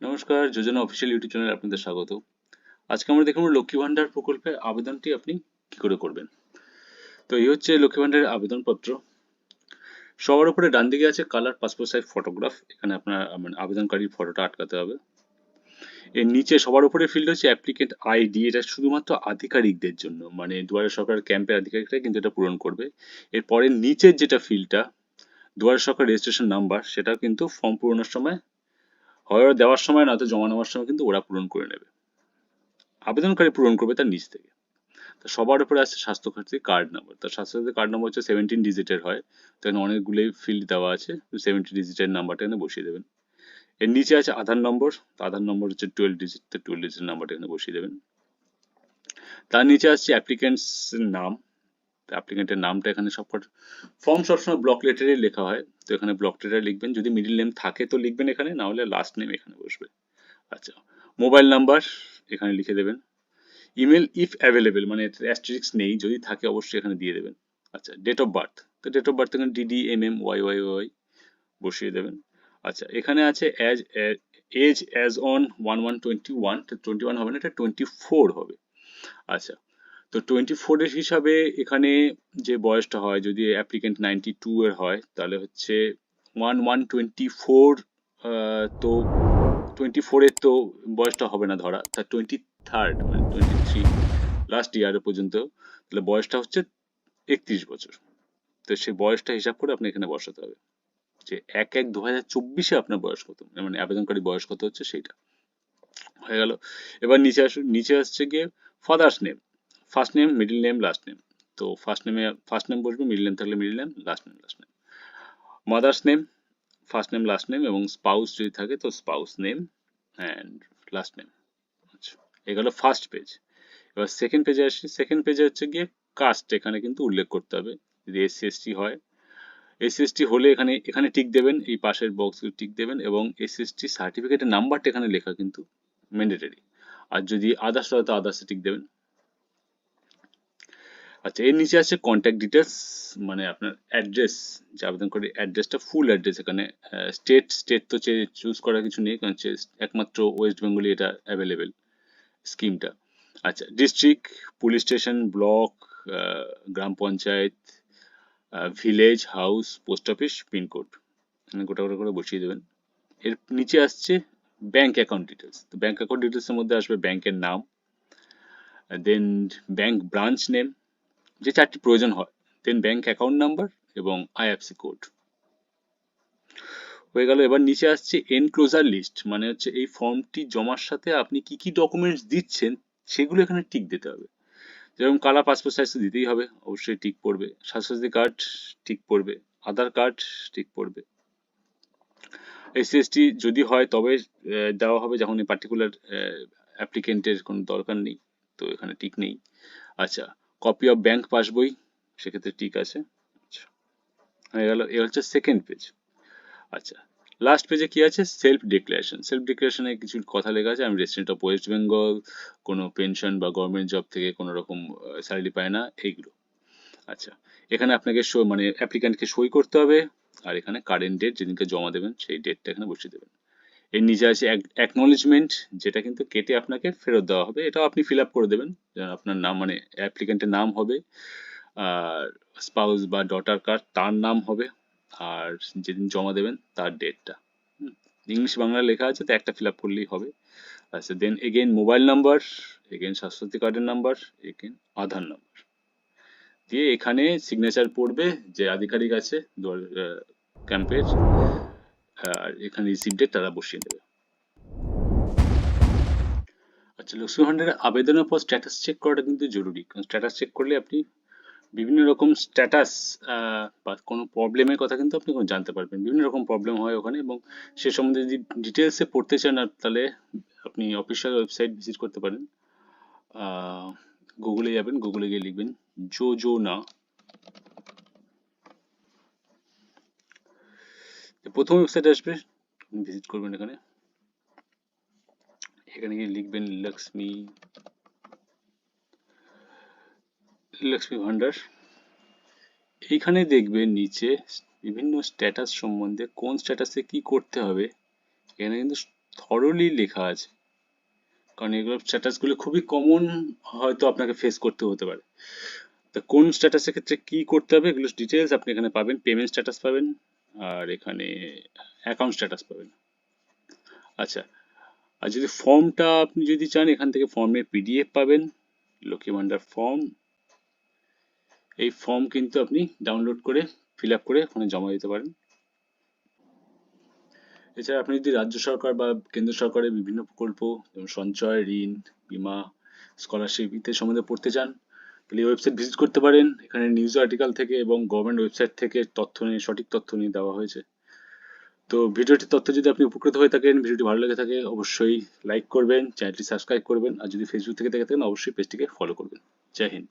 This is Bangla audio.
নমস্কার, যোজনা অফিসিয়াল ইউটিউব চ্যানেলে আপনাদের স্বাগত। আজকে আমরা দেখব লক্ষ্মী ভান্ডার প্রকল্পের আবেদনটি আপনি কি করে করবেন। তো এই হচ্ছে লক্ষ্মী ভান্ডারের আবেদনপত্র। সবার উপরে ডান দিকে আছে কালার পাসপোর্ট সাইজ ফটোগ্রাফ এখানে আপনার মানে আবেদনকারীর ফটোটা আটকাতে হবে। এর নিচে সবার উপরে ফিল্ড হচ্ছে অ্যাপ্লিকেন্ট আইডি এটা শুধুমাত্র আধিকারিকদের জন্য মানে দুয়ারে সরকার ক্যাম্পের আধিকারিকরা কিন্তু এটা পূরণ করবে। এরপরে নিচের যেটা ফিল্ডটা দুয়ারে সরকার রেজিস্ট্রেশন নাম্বার সেটা কিন্তু ফর্ম পূরণের সময় হয় দেওয়ার সময় নয়তো জমা নেওয়ার সময় কিন্তু ওরা পূরণ করে নেবে। আবেদনকারী পূরণ করবে তার নিচ থেকে। তো সবার উপরে আছে স্বাস্থ্যসাথী কার্ড নাম্বার তো স্বাস্থ্যসাথী কার্ড নাম্বার হচ্ছে সেভেন্টিন ডিজিটের হয়। তো এখানে অনেকগুলোই ফিল্ড দেওয়া আছে। সেভেন্টিন ডিজিটের নাম্বারটা এখানে বসিয়ে দেবেন। এর নিচে আছে আধার নম্বর তো আধার নম্বর হচ্ছে টুয়েলভ ডিজিট তো টুয়েলভ ডিজিট নাম্বারটা এখানে বসিয়ে দেবেন। তার নিচে আসছে অ্যাপ্লিকেন্টস নাম। অ্যাপ্লিকেন্টের নামটা এখানে সব ফর্ম সবসময় ব্লক লেটারে লেখা হয়। তো এখানে ব্লক লেটারে লিখবেন। যদি মিডিল নেম থাকে তো লিখবেন এখানে, না হলে লাস্ট নেম এখানে বসবে। আচ্ছা মোবাইল নাম্বার এখানে লিখে দেবেন। ইমেল ইফ অ্যাভেলেবেল মানে অ্যাস্ট্রিক্স নেই, যদি থাকে অবশ্যই এখানে দিয়ে দেবেন। আচ্ছা ডেট অফ বার্থ তো ডেট অফ বার্থ এখানে DD M M Y Y Y বসিয়ে দেবেন। আচ্ছা এখানে আছে as age as on one one twenty one twenty one হবে না, এটা টোয়েন্টি ফোর হবে। আচ্ছা তো টোয়েন্টি ফোরের হিসাবে এখানে যে বয়সটা হয়, যদি অ্যাপ্লিকেন্ট নাইনটি টু এর হয়, তাহলে হচ্ছে ওয়ান ওয়ান টোয়েন্টি ফোর তো টোয়েন্টি ফোরের তো বয়সটা হবে না ধরা। তার টোয়েন্টি থার্ড মানে টোয়েন্টি থ্রি লাস্ট ইয়ার পর্যন্ত, তাহলে বয়সটা হচ্ছে একত্রিশ বছর। তো সেই বয়সটা হিসাব করে আপনি এখানে বসাতে হবে। যে এক এক দু হাজার চব্বিশে আপনার বয়স কত? মানে আবেদনকারী বয়স কত হচ্ছে সেইটা। হয়ে গেল। এবার নিচে আসুন, নিচে আসছে গিয়ে father's name first name middle name last name তো ফার্স্ট নেমে ফার্স্ট নেম বসবে মিডল নেম থাকলে middle name last name last name mother's name first name last name এবং স্পাউস যদি থাকে তো spouse name and last name আচ্ছা এগুলো ফার্স্ট পেজ এবার সেকেন্ড পেজে আসি। সেকেন্ড পেজে হচ্ছে গিয়ে কাস্ট এখানে কিন্তু উল্লেখ করতে হবে। যদি এসসি এসটি হয় এসসি এসটি হলে এখানে এখানে টিক দেবেন, এই পাশের বক্সে টিক দেবেন এবং এসসি এসটি সার্টিফিকেটের নাম্বারটা এখানে লেখা কিন্তু ম্যান্ডেটারি আর যদি আদার্স হয় তো আদার্সে টিক দেবেন। আচ্ছা এর নিচে আছে কন্ট্যাক্ট ডিটেলস মানে আপনার অ্যাড্রেস যে আবেদন করে অ্যাড্রেসটা ফুল অ্যাড্রেস এখানে স্টেট স্টেট তো চুজ করার কিছু নেই, কারণ একমাত্র ওয়েস্ট বেঙ্গলি এটা অ্যাভেলেবেল স্কিমটা আচ্ছা ডিস্ট্রিক্ট পুলিশ স্টেশন ব্লক গ্রাম panchayat village house post office pincode গোটা গোটা করে বসিয়ে দেবেন। এর নিচে আসছে ব্যাংক অ্যাকাউন্ট ডিটেলস তো ব্যাংক অ্যাকাউন্ট ডিটেলসের মধ্যে আসবে ব্যাংকের নাম দেন ব্যাংক ব্রাঞ্চ নেম যে চারটি প্রয়োজন হয় দেন ব্যাংক অ্যাকাউন্ট নাম্বার এবং আইএফসি কোড হয়ে গেল, এবার নিচে আসছে এনক্লোজার লিস্ট মানে হচ্ছে এই ফর্মটি জমার সাথে আপনি কি কি ডকুমেন্টস দিচ্ছেন, সেগুলো এখানে টিক দিতে হবে। যেরকম কালার পাসপোর্ট সাইজ দিতেই হবে, অবশ্যই টিক পড়বে। স্বাস্থ্যসাথী কার্ড টিক পড়বে আধার কার্ড টিক পড়বে। এসসি যদি হয়, তবে দেওয়া হবে যখন এই পার্টিকুলার অ্যাপ্লিকেন্টের কোনো দরকার নেই, তো এখানে টিক নেই। আচ্ছা কপি অফ ব্যাংক পাসবই সেক্ষেত্রে ঠিক আছে। আচ্ছা হয়ে গেল, এ হচ্ছে সেকেন্ড পেজ আচ্ছা লাস্ট পেজে কি আছে? সেলফ ডিক্লারেশন সেলফ ডিক্লারেশনে কিছু কথা লেখা আছে, আমি রেসিডেন্ট অফ ওয়েস্ট বেঙ্গল কোনো পেনশন বা গভর্নমেন্ট জব থেকে কোনো রকম স্যালারি পায় না, এইগুলো। আচ্ছা এখানে আপনাকে মানে অ্যাপ্লিক্যান্টকে সই করতে হবে, আর এখানে কারেন্ট ডেট যেদিনকে জমা দেবেন, সেই ডেটটা এখানে বসিয়ে দেবেন। এর নিচে আছে অ্যাকনোলেজমেন্ট যেটা কিন্তু কেটে আপনাকে ফেরত দেওয়া হবে। এটাও আপনি ফিল আপ করে দেবেন। আপনার নাম মানে অ্যাপ্লিকেন্টের নাম হবে, আর স্পাউস বা ডটার কার্ড তার নাম হবে, আর যেদিন জমা দেবেন, তার ডেটটা ইংলিশ বাংলা লেখা আছে, তো একটা ফিল আপ করলেই হবে। আচ্ছা then again mobile number again Swasthyasathi কার্ডের নাম্বার এগেন আধার নাম্বার দিয়ে এখানে সিগনেচার পড়বে যে আধিকারিক আছে ক্যাম্পের এখানে রিসিভ ডেট তারা বসিয়ে দেবে। আচ্ছা লক্ষ্মী ভান্ডারের আবেদনের পর স্ট্যাটাস চেক করাটা কিন্তু জরুরি। কারণ স্ট্যাটাস চেক করলে আপনি বিভিন্ন রকম স্ট্যাটাস বা কোনো প্রবলেমের কথা কিন্তু আপনি জানতে পারবেন। বিভিন্ন রকম প্রবলেম হয় ওখানে এবং সে সম্বন্ধে যদি ডিটেলসে পড়তে চান আর তাহলে আপনি অফিসিয়াল ওয়েবসাইট ভিজিট করতে পারেন। গুগলে যাবেন গুগলে গিয়ে লিখবেন, জো জো না। প্রথম ওয়েবসাইট আসবে ভিজিট করবেন এখানে। এখানে গিয়ে লিখবেন লক্ষ্মী লক্ষ্মী ভান্ডার এইখানে দেখবেন নিচে বিভিন্ন স্ট্যাটাস সম্বন্ধে কোন স্ট্যাটাসে কি করতে হবে, এখানে কিন্তু থরলি লেখা আছে। কারণ এগুলো স্ট্যাটাসগুলো খুবই কমন হয়তো আপনাকে ফেস করতে হতে পারে। তা কোন স্ট্যাটাসের ক্ষেত্রে কি করতে হবে, এগুলো ডিটেলস আপনি এখানে পাবেন পেমেন্ট স্ট্যাটাস পাবেন। আর এখানে অ্যাকাউন্ট স্ট্যাটাস পাবেন। আচ্ছা আর যদি ফর্মটা আপনি যদি চান, এখান থেকে ফর্মের পিডিএফ পাবেন লক্ষ্মী ভান্ডার ফর্ম এই ফর্ম কিন্তু আপনি ডাউনলোড করে ফিল করে ওখানে জমা দিতে পারেন। এছাড়া আপনি যদি রাজ্য সরকার বা কেন্দ্র সরকারের বিভিন্ন প্রকল্প, যেমন সঞ্চয়, ঋণ, বিমা স্কলারশিপ ইত্যাদি সম্বন্ধে পড়তে চান তাহলে এই ওয়েবসাইট ভিজিট করতে পারেন। এখানে নিউজ আর্টিকেল থেকে এবং গভর্নমেন্ট ওয়েবসাইট থেকে তথ্য নিয়ে, সঠিক তথ্য নিয়ে দেওয়া হয়েছে। তো ভিডিওটির তথ্য যদি আপনি উপকৃত হয়ে থাকেন, ভিডিওটি ভালো লেগে থাকে, অবশ্যই লাইক করবেন চ্যানেলটি সাবস্ক্রাইব করবেন, আর যদি ফেসবুক থেকে দেখে থাকেন, অবশ্যই পেজটিকে ফলো করবেন। জয় হিন্দ।